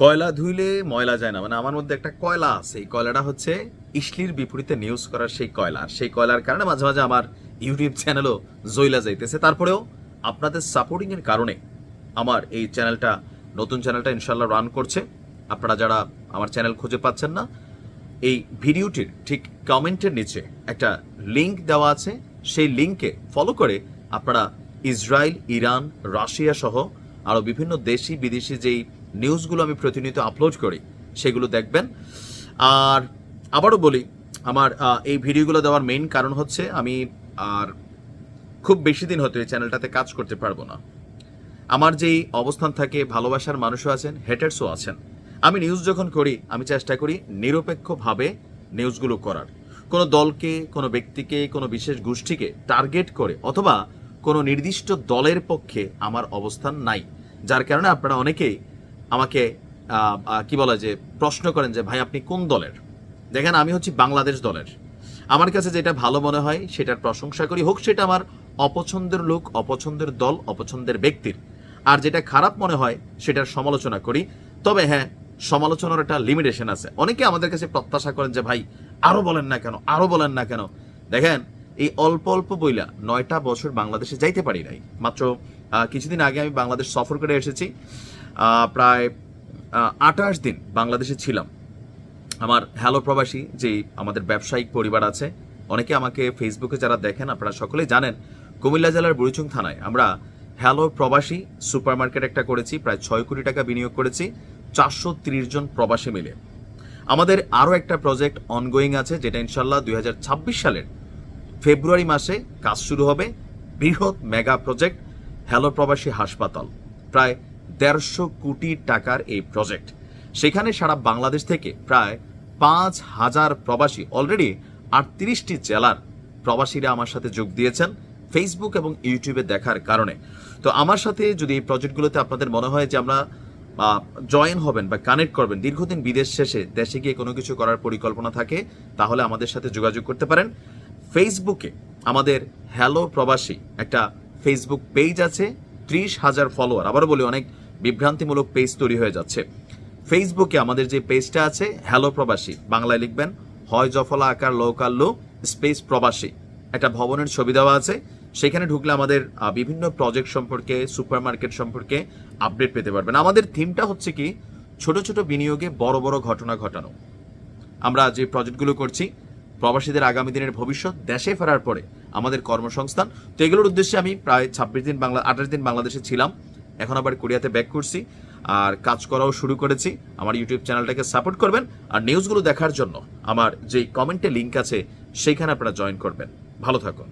কয়লা ধুইলে ময়লা যায় না। মানে আমার মধ্যে একটা কয়লা আছে। এই কয়লাটা হচ্ছে ইসলির বিপরীতে নিউজ করার সেই কয়লা। সেই কয়লার কারণে মাঝে মাঝে আমার ইউটিউব চ্যানেলও জইলা যাইতেছে। তারপরেও আপনাদের সাপোর্টিং এর কারণে আমার এই চ্যানেলটা নতুন চ্যানেলটা ইনশাল্লাহ রান করছে। আপনারা যারা আমার চ্যানেল খুঁজে পাচ্ছেন না, এই ভিডিওটির ঠিক কমেন্টের নিচে একটা লিংক দেওয়া আছে। সেই লিংকে ফলো করে আপনারা ইসরায়েল ইরান, রাশিয়া সহ আরও বিভিন্ন দেশি বিদেশি যেই নিউজগুলো আমি প্রতিনিয়ত আপলোড করি, সেগুলো দেখবেন। আর আবারও বলি, আমার এই ভিডিওগুলো দেওয়ার মেইন কারণ হচ্ছে আমি আর খুব বেশি দিন হতে এই চ্যানেলটাতে কাজ করতে পারব না। আমার যেই অবস্থান থাকে, ভালোবাসার মানুষও আছেন হেটার্সও আছেন। আমি নিউজ যখন করি, আমি চেষ্টা করি নিরপেক্ষভাবে নিউজগুলো করার। কোনো দলকে, কোনো ব্যক্তিকে, কোনো বিশেষ গোষ্ঠীকে টার্গেট করে, অথবা কোনো নির্দিষ্ট দলের পক্ষে আমার অবস্থান নাই। যার কারণে আপনারা অনেকেই আমাকে কি বলা যে, প্রশ্ন করেন যে, ভাই, আপনি কোন দলের? দেখেন, আমি হচ্ছি বাংলাদেশ দলের। আমার কাছে যেটা ভালো মনে হয়, সেটার প্রশংসা করি, হোক সেটা আমার অপছন্দের লোক, অপছন্দের দল, অপছন্দের ব্যক্তির। আর যেটা খারাপ মনে হয়, সেটার সমালোচনা করি। তবে হ্যাঁ সমালোচনার একটা লিমিটেশন আছে। অনেকে আমাদের কাছে প্রত্যাশা করেন যে, ভাই, আরও বলেন না কেন, আরও বলেন না কেন? দেখেন, এই অল্প অল্প বইলা নয়টা বছর বাংলাদেশে যাইতে পারি নাই। মাত্র কিছুদিন আগে আমি বাংলাদেশ সফর করে এসেছি। প্রায় আঠাশ দিন বাংলাদেশে ছিলাম। আমার হ্যালো প্রবাসী যে আমাদের ব্যবসায়িক পরিবার আছে, অনেকে আমাকে ফেসবুকে যারা দেখেন, আপনারা সকলেই জানেন, কুমিল্লা জেলার বুড়িচুং থানায় আমরা হ্যালো প্রবাসী সুপারমার্কেট একটা করেছি, প্রায় ছয় কোটি টাকা বিনিয়োগ করেছি, চারশো জন প্রবাসী মিলে। আমাদের আরও একটা প্রজেক্ট অনগোয়িং আছে, যেটা ইনশাল্লাহ দুই হাজার ছাব্বিশ সালের ফেব্রুয়ারি মাসে কাজ শুরু হবে, বৃহৎ মেগা প্রজেক্ট। হ্যালো প্রবাসী হাসপাতাল, প্রায় দেড়শো কোটি টাকার এই প্রজেক্ট। সেখানে সারা বাংলাদেশ থেকে প্রায় পাঁচ হাজার প্রবাসী, অলরেডি আটত্রিশটি জেলার প্রবাসীরা আমার সাথে যোগ দিয়েছেন ফেসবুক এবং ইউটিউবে দেখার কারণে। তো আমার সাথে যদি এই প্রজেক্টগুলোতে আপনাদের মনে হয় যে আমরা জয়েন হবেন বা কানেক্ট করবেন, দীর্ঘদিন বিদেশ শেষে দেশে গিয়ে কোনো কিছু করার পরিকল্পনা থাকে, তাহলে আমাদের সাথে যোগাযোগ করতে পারেন। ফেসবুকে আমাদের হ্যালো প্রবাসী একটা ফেসবুক পেজ আছে, ত্রিশ হাজার ফলোয়ার আবারও বলি, অনেক বিভ্রান্তিমূলক পেজ তৈরি হয়ে যাচ্ছে। ফেসবুকে আমাদের যে পেজটা আছে হ্যালো প্রবাসী বাংলায় লিখবেন, হয় জফলা, আকার লৌকাল্লু স্পেস প্রবাসী একটা ভবনের ছবি দেওয়া আছে, সেখানে ঢুকলে আমাদের বিভিন্ন প্রজেক্ট সম্পর্কে সুপারমার্কেট সম্পর্কে আপডেট পেতে পারবেন। আমাদের থিমটা হচ্ছে কি, ছোট ছোট বিনিয়োগে বড় বড় ঘটনা ঘটানো। আমরা যে প্রজেক্টগুলো করছি, প্রবাসীদের আগামী দিনের ভবিষ্যৎ, দেশে ফেরার পরে আমাদের কর্মসংস্থান। তো এগুলোর উদ্দেশ্যে আমি প্রায় ছাব্বিশ দিন বাংলা, আঠাশ দিন বাংলাদেশে ছিলাম। এখন আবার কোরিয়াতে ব্যাক করছি। আর কাজ করাও শুরু করেছি। আমার ইউটিউব চ্যানেলটাকে সাপোর্ট করবেন। আর নিউজগুলো দেখার জন্য আমার যেই কমেন্টে লিঙ্ক আছে, সেইখানে আপনারা জয়েন করবেন। ভালো থাকুন।